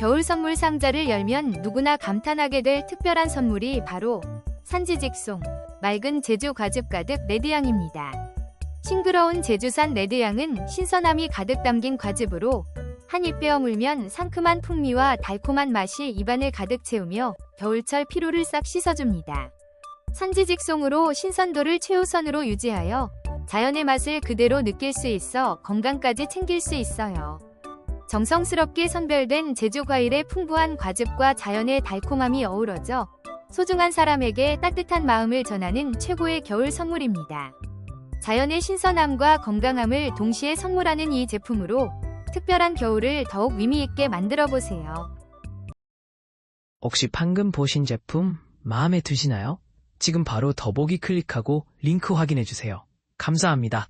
겨울 선물 상자를 열면 누구나 감탄하게 될 특별한 선물이 바로 산지직송, 맑은 제주 과즙 가득 레드향입니다. 싱그러운 제주산 레드향은 신선함이 가득 담긴 과즙으로 한 입 베어 물면 상큼한 풍미와 달콤한 맛이 입안을 가득 채우며 겨울철 피로를 싹 씻어줍니다. 산지직송으로 신선도를 최우선으로 유지하여 자연의 맛을 그대로 느낄 수 있어 건강까지 챙길 수 있어요. 정성스럽게 선별된 제주 과일의 풍부한 과즙과 자연의 달콤함이 어우러져 소중한 사람에게 따뜻한 마음을 전하는 최고의 겨울 선물입니다. 자연의 신선함과 건강함을 동시에 선물하는 이 제품으로 특별한 겨울을 더욱 의미있게 만들어 보세요. 혹시 방금 보신 제품 마음에 드시나요? 지금 바로 더보기 클릭하고 링크 확인해 주세요. 감사합니다.